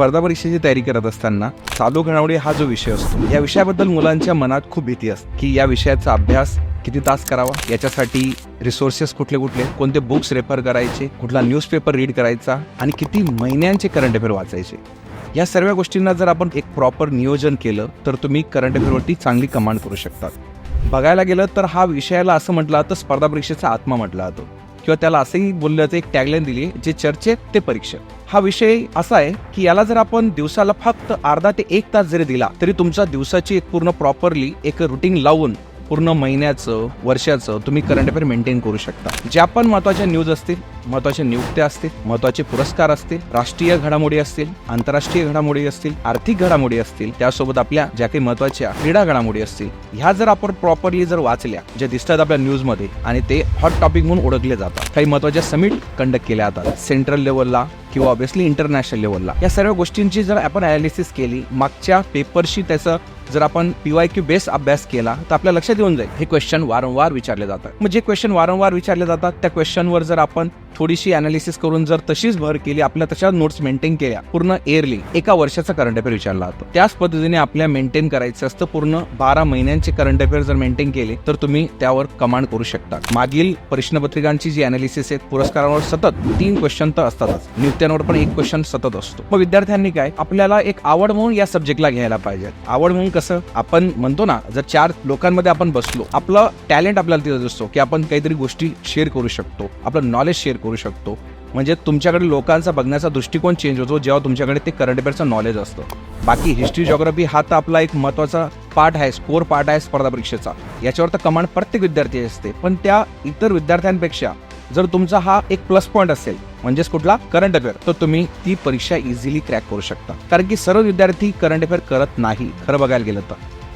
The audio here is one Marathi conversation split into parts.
स्पर्धा परीक्षेची तयारी करत असताना चालू घडामोडी हा जो विषय असतो या विषयाबद्दल मुलांच्या मनात खूप भीती असते की या विषयाचा अभ्यास किती तास करावा? याच्यासाठी रिसोर्सेस कुठले कुठले? कोणते बुक्स रेफर करायचे? कुठला न्यूजपेपर रीड करायचा? आणि किती महिन्यांचे करंट अफेअर वाचायचे? या सर्व गोष्टींना जर आपण एक प्रॉपर नियोजन केलं तर तुम्ही करंट अफेअरवरती चांगली कमांड करू शकतात. बघायला गेलं तर हा विषयाला असं म्हटलं जातं स्पर्धा परीक्षेचा आत्मा म्हटला जातो. किंवा त्याला असंही बोललं जातं एक टॅगलाईन दिली जे चर्चेत ते परीक्षा हा विषय असा आहे की याला जर आपण दिवसाला फक्त अर्धा ते एक तास जरी दिला तरी तुमच्या दिवसाची एक पूर्ण प्रॉपरली एक रुटीन लावून पूर्ण महिन्याचं वर्षाचं तुम्ही करंट अफेअर मेंटेन करू शकता. ज्या पण महत्त्वाच्या न्यूज असतील महत्त्वाच्या नियुक्त्या असतील महत्त्वाचे पुरस्कार असतील राष्ट्रीय घडामोडी असतील आंतरराष्ट्रीय घडामोडी असतील आर्थिक घडामोडी असतील त्यासोबत आपल्या ज्या काही महत्त्वाच्या क्रीडा घडामोडी असतील ह्या जर आपण प्रॉपरली जर वाचल्या जे दिसतात आपल्या न्यूजमध्ये आणि ते हॉट टॉपिक म्हणून ओळखले जातात. काही महत्त्वाच्या समिट कंडक्ट केल्या जातात. सेंट्रल लेवलला किंवा ऑब्व्हियसली इंटरनॅशनल लेवलला या सर्व गोष्टींची जर आपण अनालिसिस केली मागच्या पेपरशी त्याचं जर आपण पीवाय क्यू बेस अभ्यास केला तर आपल्या लक्षात येऊन जाईल. हे क्वेश्चन वारंवार विचारले जातात. मग जे क्वेश्चन वारंवार विचारले जातात त्या क्वेश्चनवर जर आपण थोडीशी अनालिसिस करून जर तशीच भर केली आपल्या तशा नोट्स मेंटेन केल्या पूर्ण इयरली एका वर्षाचा करंट अफेअर विचारला जातो त्याच पद्धतीने आपल्या मेंटेन करायचं असतं पूर्ण बारा महिन्यांचे करंट अफेअर जर मेंटेन केले तर तुम्ही त्यावर कमांड करू शकता. मागील प्रश्नपत्रिकांची जी अनालिसिस आहेत पुरस्कारांवर सतत तीन क्वेश्चन तर असतातच. नियुक्त्यांवर पण एक क्वेश्चन सतत असतो. मग विद्यार्थ्यांनी काय? आपल्याला एक आवड म्हणून या सब्जेक्टला घ्यायला पाहिजे आवड म्हणून कसं? आपण म्हणतो ना जर चार लोकांमध्ये आपण बसलो आपलं टॅलेंट आपल्याला तिथं दिसतो की आपण काहीतरी गोष्टी शेअर करू शकतो. आपलं नॉलेज शेअर करू शकतो. म्हणजे तुमच्याकडे लोकांचा बघण्याचा दृष्टिकोन चेंज होतो जेव्हा तुमच्याकडे ते करंट अफेअरचं नॉलेज असतं. बाकी हिस्ट्री जॉग्राफी हा तर आपला एक महत्त्वाचा पार्ट आहे स्कोर पार्ट आहे स्पर्धा परीक्षेचा. याच्यावर तर कमांड प्रत्येक विद्यार्थी असते. पण त्या इतर विद्यार्थ्यांपेक्षा जर तुमचा हा एक प्लस पॉईंट असेल म्हणजेच कुठला? करंट अफेअर तर तुम्ही ती परीक्षा इझिली क्रॅक करू शकता. कारण की सर्व विद्यार्थी करंट अफेअर करत नाही खरं बघायला गेलं तर.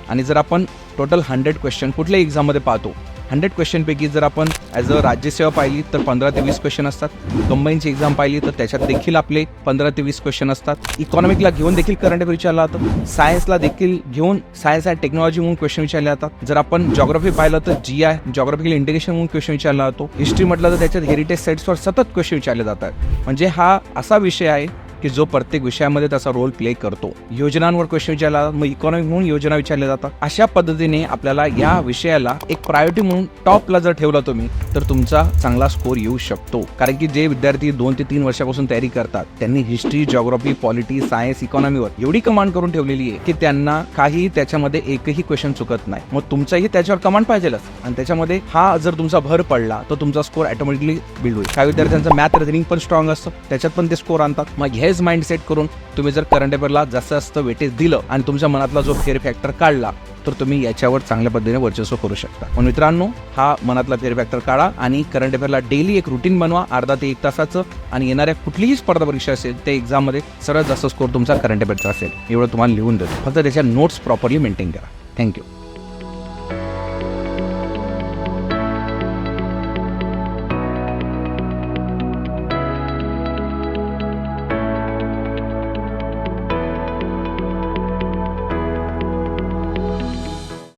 आणि जर आपण टोटल हंड्रेड क्वेश्चन कुठल्याही एक्झाममध्ये पाहतो हंड्रेड क्वेश्चनपैकी जर आपण ॲज अ राज्यसेवा पाहिली तर पंधरा ते वीस क्वेश्चन असतात. कंबाईनची एक्झाम पाहिली तर त्याच्यात देखील आपले पंधरा ते वीस क्वेश्चन असतात. इकॉनॉमिकला घेऊन देखील करंट अफेअर विचारला जातं. सायन्सला देखील घेऊन सायन्स अँड टेक्नॉलॉजी म्हणून क्वेश्चन विचारले जातात. जर आपण जॉग्राफी पाहिलं तर जी आय जॉग्राफिकल इंडिकेशन म्हणून क्वेश्चन विचारला जातो. हिस्ट्री म्हटलं तर त्याच्यात हेरिटेज साईट्सवर सतत क्वेश्चन विचारले जातात. म्हणजे हा असा विषय आहे की जो प्रत्येक विषयामध्ये त्याचा रोल प्ले करतो. योजनांवर क्वेश्चन विचारला मग इकॉनॉमिक म्हणून योजना विचारल्या जातात. अशा पद्धतीने आपल्याला या विषयाला एक प्रायोरिटी म्हणून टॉपला जर ठेवला तुम्ही तर तुमचा चांगला स्कोर येऊ शकतो. कारण की जे विद्यार्थी दोन ते तीन वर्षापासून तयारी करतात त्यांनी हिस्ट्री जॉग्राफी पॉलिटी सायन्स इकॉनॉमीवर एवढी कमांड करून ठेवलेली आहे की त्यांना काही त्याच्यामध्ये एकही क्वेश्चन चुकत नाही. मग तुमचाही त्याच्यावर कमांड पाहिजेलच. आणि त्याच्यामध्ये हा जर तुमचा भर पडला तर तुमचा स्कोर ऑटोमॅटिकली बिल्ड होईल. काही विद्यार्थ्यांचं मॅथ रिझनिंग पण स्ट्रॉंग असतं त्याच्यात पण ते स्कोर आणतात. मग हे माइंड सेट करून तुम्ही जर करंट अफेअरला जास्त जास्त वेटेज दिलं आणि तुमच्या मनातला जो फेअर फॅक्टर काढला तर तुम्ही याच्यावर चांगल्या पद्धतीने वर्चस्व करू शकता. पण मित्रांनो हा मनातला फेअर फॅक्टर काढा आणि करंट अफेअरला डेली एक रुटीन बनवा अर्धा ते एक तासाचं आणि येणाऱ्या कुठलीही स्पर्धा परीक्षा असेल त्या एक्झाममध्ये सर्वात जास्त स्कोर तुमचा करंट अफेअरचा असेल. एवढं तुम्हाला लिहून देतो. फक्त त्याच्या नोट्स प्रॉपरली मेंटेन करा. Thank you